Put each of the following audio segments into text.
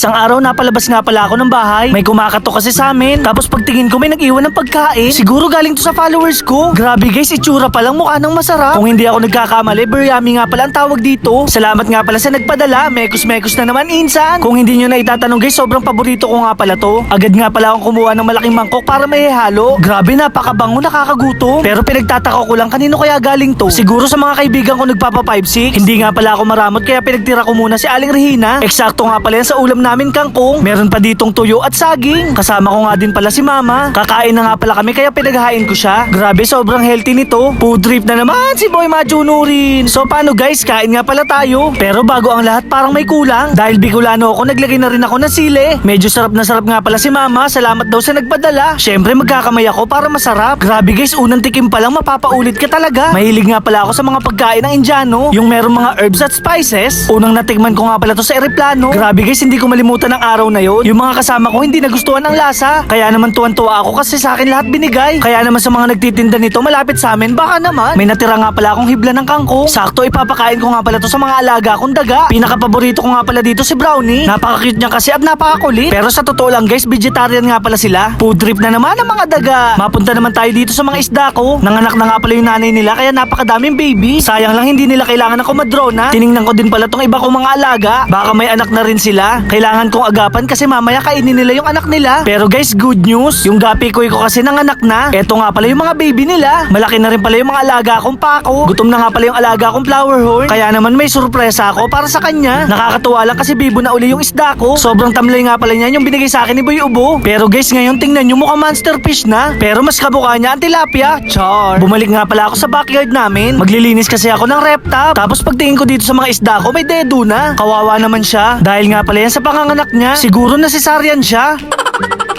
Isang araw napalabas nga pala ako ng bahay. May kumakatok kasi sa amin. Tapos pagtingin ko may nag-iwan ng pagkain. Siguro galing to sa followers ko. Grabe guys, itsura pa lang mukha ng masarap. Kung hindi ako nagkakamali, biryami nga pala ang tawag dito. Salamat nga pala sa nagpadala. Mekos-mekos na naman insan. Kung hindi nyo na itatanong guys, sobrang paborito ko nga pala to. Agad nga pala akong kumuha ng malaking mangkok para may halo. Grabe, napakabango, nakakagutom. Pero pinagtataka ko lang kanino kaya galing to. Siguro sa mga kaibigan ko nagpapa 5-6. Hindi nga pala ako maramot kaya pinagtira ko muna si Aling Regina. Eksakto nga pala yan sa ulam namin kangkong. Meron pa ditong tuyo at saging. Kasama ko nga din pala si Mama. Kakain na nga pala kami kaya pinaghain ko siya. Grabe, sobrang healthy nito. Food trip na naman si Boy Majunurin. So paano guys, kain nga pala tayo. Pero bago ang lahat parang may kulang. Dahil Bicolano ako, naglagay na rin ako ng sili. Medyo sarap na sarap nga pala si Mama. Salamat daw sa nagpadala. Syempre magkakamay ako para masarap. Grabe guys, unang tikim pa lang mapapaulit ka talaga. Mahilig nga pala ako sa mga pagkain ng Indiano. Yung meron mga herbs at spices. Unang natikman ko nga pala to sa ereplano. Grabe guys, hindi ko malimutan ang araw na yon. Yung mga kasama ko hindi nagustuhan ang lasa. Kaya naman tuwan-tuwa ako kasi sa akin lahat binigay. Kaya naman sa mga nagtitinda nito malapit sa amin, baka naman. May natira nga pala akong hibla ng kangkong. Sakto ipapakain ko nga pala to sa mga alaga kong daga. Pinaka-paborito ko nga pala dito si Brownie. Napaka-cute niya kasi at napakakulit. Pero sa totoo lang guys, vegetarian nga pala sila. Food trip na naman ang mga daga. Mapunta naman tayo dito sa mga isda ko. Nanganak na nga pala yung nanay nila kaya napakadaming baby. Sayang lang hindi nila kailangan ng komadrona. Tiningnan ko din pala tong iba kong mga alaga. Baka may anak na rin sila. Kailangan kong agapan kasi mamaya kainin nila yung anak nila. Pero guys, good news. Yung gapi ko kasi nanganak na. Eto nga pala yung mga baby nila. Malaki na rin pala yung mga alaga kong pako. Gutom na nga pala yung alaga kong flower horn. Kaya naman may sorpresa ako para sa kanya. Nakakatuwa lang kasi bibo na uli yung isda ko. Sobrang tamlay nga pala niyan yung binigay sa akin ni Boy Ubo. Pero guys, ngayon tingnan nyo mukhang monster fish na. Pero mas kabukha niya ang tilapia. Char. Bumalik nga pala ako sa backyard namin. Maglilinis kasi ako ng rep. Tapos pagtingin ko dito sa mga isda ko, may dedo na. Kawawa naman siya. Dahil nga pala yan sa panganganak niya. Siguro na cesarean siya.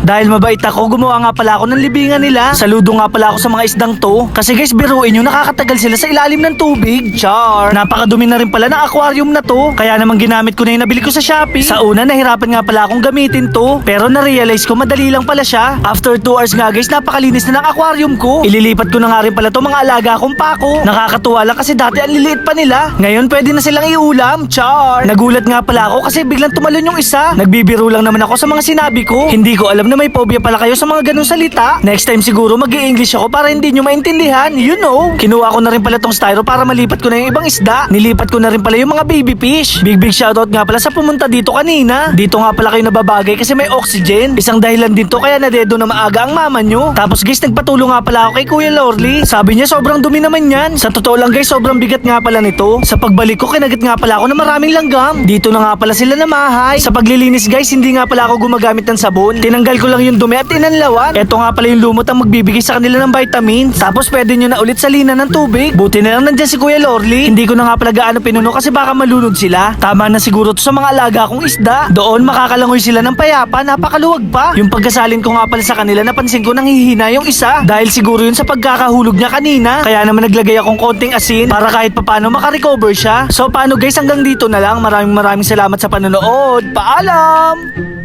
Dahil mabait ako, gumawa nga pala ako ng libingan nila. Saludo nga pala ako sa mga isdang to. Kasi guys, biruin nyo, nakakatagal sila sa ilalim ng tubig. Char! Napakadumi na rin pala ng aquarium na to. Kaya naman ginamit ko na yung nabili ko sa Shopee. Sa una, nahirapan nga pala akong gamitin to. Pero na-realize ko, madali lang pala siya. After 2 hours nga guys, napakalinis na ng aquarium ko. Ililipat ko na nga rin pala to mga alaga kong pako. Nakakatuwa lang kasi dati ang liliit pa nila. Ngayon pwede na silang iulam. Char! Nagulat nga pala ako kasi biglang tumalon yung isa. Nagbibiro lang naman ako sa mga sinabi ko. Hindi ko alam na may phobia pala kayo sa mga ganong salita. Next time siguro mag english ako para hindi nyo maintindihan. You know. Kinuha ko na rin pala tong styro para malipat ko na yung ibang isda. Nilipat ko na rin pala yung mga baby fish. Big big shoutout nga pala sa pumunta dito kanina. Dito nga pala kayo nababagay kasi may oxygen. Isang dahilan din to kaya nadedo na maaga ang mama nyo. Tapos guys, nagpatulong nga pala ako kay Kuya Lorly. Sabi niya sobrang dumi naman yan. Sa totoo lang guys, sobrang bigat nga pala nito. Sa pagbalik ko, kinagat nga pala ako ng maraming langgam. Dito na nga pala sila namahay. Sa paglilinis guys, hindi nga pala ako gumagamit ng sabon. Tinanggal ko lang yung dumi at inanlawan. Ito nga pala yung lumot ang magbibigay sa kanila ng vitamins. Tapos pwede nyo na ulit salina ng tubig. Buti na lang nandyan si Kuya Lorly. Hindi ko na nga pala gaano pinuno kasi baka malunod sila. Tama na siguro to sa mga alaga kong isda. Doon makakalangoy sila ng payapa, napakaluwag pa. Yung pagkasalin ko nga pala sa kanila, napansin ko nang hihina yung isa. Dahil siguro yun sa pagkakahulog niya kanina. Kaya naman naglagay akong konting asin para kahit papano makarecover siya. So paano guys, hanggang dito na lang. Maraming maraming salamat sa panonood. Paalam!